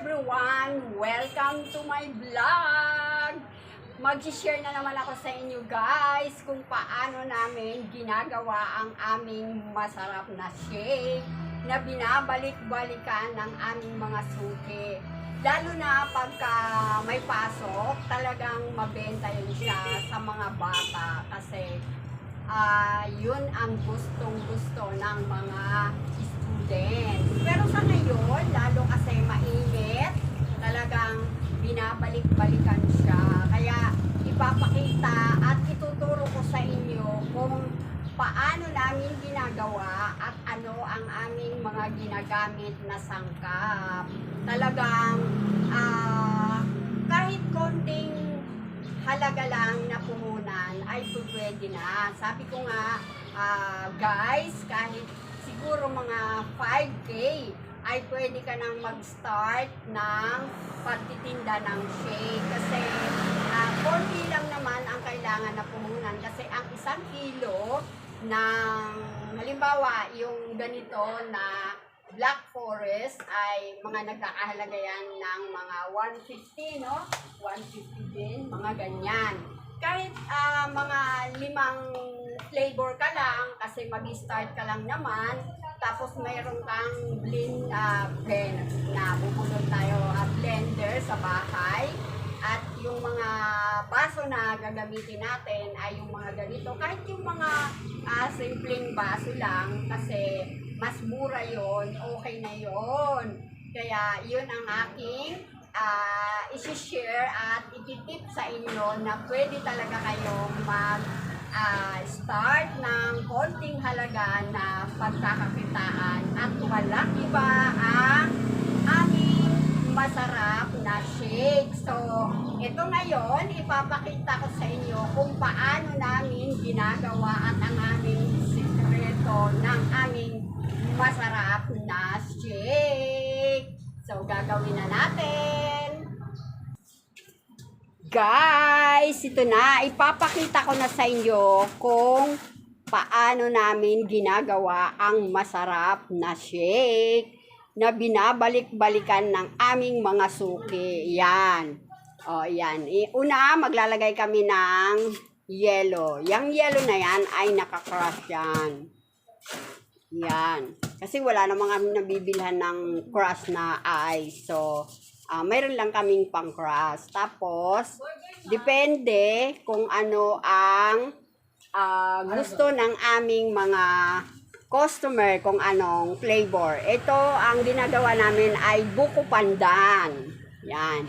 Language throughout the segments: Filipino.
everyone! Welcome to my vlog! Mag-share na naman ako sa inyo guys kung paano namin ginagawa ang aming masarap na shake na binabalik-balikan ng aming mga suki. Lalo na pagka may pasok, talagang mabenta yun siya sa mga bata kasi ah yun ang gustong gusto ng mga students. Pero sa ngayon, lalo kasi mainit, talagang binabalik-balikan siya. Kaya ipapakita at ituturo ko sa inyo kung paano namin ginagawa at ano ang aming mga ginagamit na sangkap. Talagang ah, kahit konting halaga lang na puhunan ay pwede na. Sabi ko nga, ah, guys, kahit siguro mga 5K ay pwede ka nang mag-start ng pagtitinda ng shake. Kasi ah, konti lang naman ang kailangan na puhunan. Kasi ang isang kilo ng, halimbawa, yung ganito na Black Forest ay mga nagkakahalaga yan ng mga 150, no? 150 din, mga ganyan. Kahit ah, mga limang flavor ka lang, kasi mag-start ka lang naman, tapos mayroon kang blend, ah, blend na bubulot tayo at blender sa bahay. At yung mga baso na gagamitin natin ay yung mga ganito. Kahit yung mga ah, simpleng baso lang, kasi mas mura yon okay na yon Kaya yun ang aking ah isi-share at ititip sa inyo na pwede talaga kayong mag ah, start ng konting halaga na pagkakakitaan at walang iba ang aming masarap na shake. So, ito ngayon, ipapakita ko sa inyo kung paano namin ginagawa at ang aming sikreto ng aming masarap na shake. So, gagawin na natin. Guys, ito na. Ipapakita ko na sa inyo kung paano namin ginagawa ang masarap na shake na binabalik-balikan ng aming mga suki. Yan. O, yan. Una, maglalagay kami ng yellow. Yang yellow na yan ay nakakrush yan. Yan. Kasi wala namang kami nabibilhan ng crush na ice. So, ah mayroon lang kaming pang crush. Tapos, depende kung ano ang ah, gusto ng aming mga customer kung anong flavor. Ito, ang ginagawa namin ay buko pandan. Yan.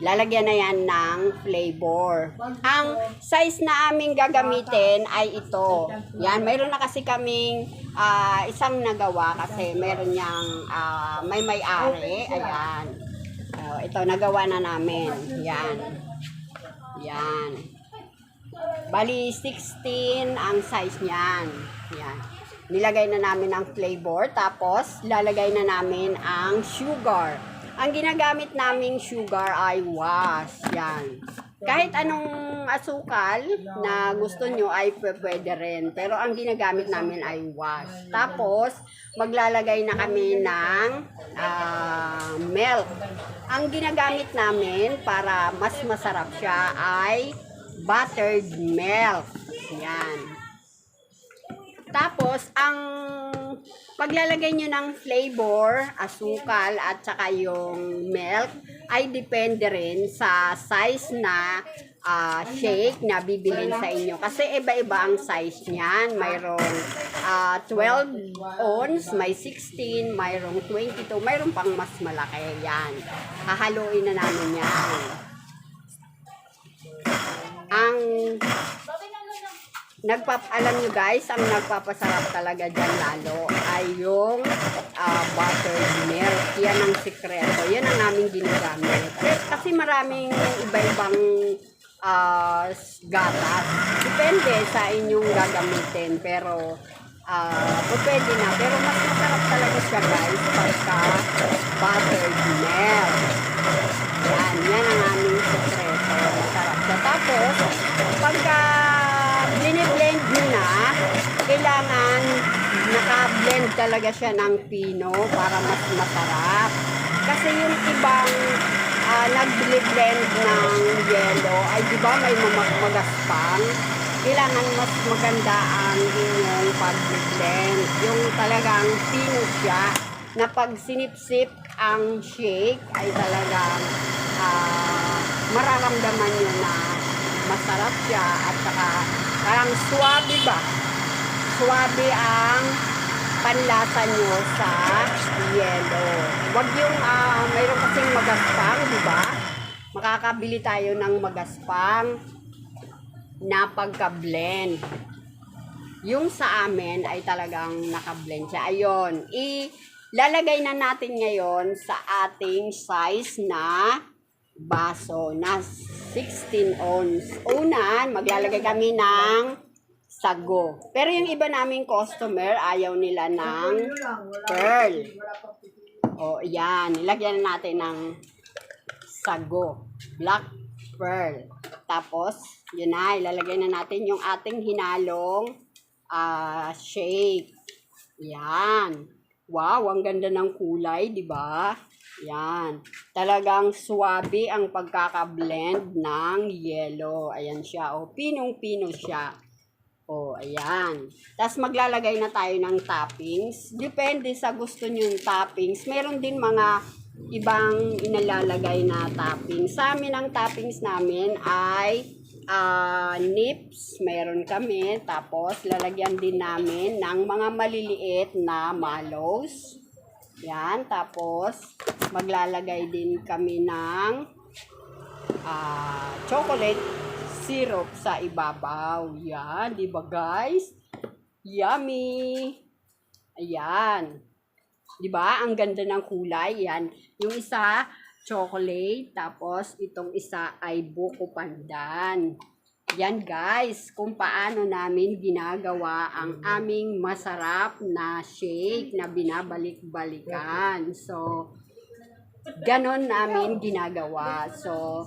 Lalagyan na yan ng flavor. Ang size na aming gagamitin ay ito. Yan, mayroon na kasi kaming ah, isang nagawa kasi mayroon niyang ah, may may-ari. Ayan. Oh, ito, nagawa na namin. Yan. Yan. Bali, 16 ang size niyan. Yan. Nilagay na namin ang flavor, tapos lalagay na namin ang sugar. Ang ginagamit naming sugar ay was. Yan. Kahit anong asukal na gusto nyo ay pwe- pwede rin. Pero ang ginagamit namin ay was. Tapos, maglalagay na kami ng ah, milk. Ang ginagamit namin para mas masarap siya ay buttered milk. Yan. Tapos, ang paglalagay nyo ng flavor, asukal, at saka yung milk, ay depende rin sa size na ah, shake na bibilin sa inyo. Kasi iba-iba ang size niyan. Mayroong ah, 12 ons, may 16, mayroong 22, mayroong pang mas malaki. Yan. Hahaluin na namin yan. Ang nagpap alam nyo guys, ang nagpapasarap talaga dyan lalo ay yung ah, buttered milk. Yan ang sikreto. Yan ang aming ginagamit. Kasi maraming iba-ibang ah, gatas. Depende sa inyong gagamitin. Pero ah, pwede na. Pero mas masarap talaga siya guys pagka buttered milk. Yan, yan ang aming sekreto. Masarap siya. Tapos, pagka blend nyo na, kailangan naka-blend talaga siya ng pino para mas masarap. Kasi yung ibang uh, nag-blend ng yellow, ay di ba may magaspang? Kailangan mas maganda ang inyong pag-blend. Yung talagang pino siya, na pag sinipsip ang shake, ay talagang ah, mararamdaman nyo na masarap siya at saka parang swabe ba? Swabe ang panlasa nyo sa yellow. Wag yung ah, mayroon kasing magaspang, di ba? Makakabili tayo ng magaspang na pagka-blend. Yung sa amin ay talagang naka-blend siya. Ayun, ilalagay na natin ngayon sa ating size na baso na 16 ounce. Una, maglalagay kami ng sago. Pero yung iba naming customer, ayaw nila ng pearl. O, yan. Nilagyan na natin ng sago. Black pearl. Tapos, yun na, ilalagay na natin yung ating hinalong ah, shake. Yan. Wow, ang ganda ng kulay, di ba? Yan. Talagang swabe ang pagkaka-blend ng yellow. Ayan siya. O, pinong-pino siya. O, ayan. Tapos maglalagay na tayo ng toppings. Depende sa gusto nyo yung toppings. Meron din mga ibang inalalagay na toppings. Sa amin, ang toppings namin ay ah, nips. Meron kami. Tapos, lalagyan din namin ng mga maliliit na mallows. Yan. Tapos, maglalagay din kami ng ah, chocolate syrup sa ibabaw. Yan, di ba guys? Yummy! Ayan. Di ba? Ang ganda ng kulay. Yan. Yung isa, chocolate. Tapos, itong isa ay buko pandan. Yan guys, kung paano namin ginagawa ang aming masarap na shake na binabalik-balikan. So, ganon namin ginagawa. So,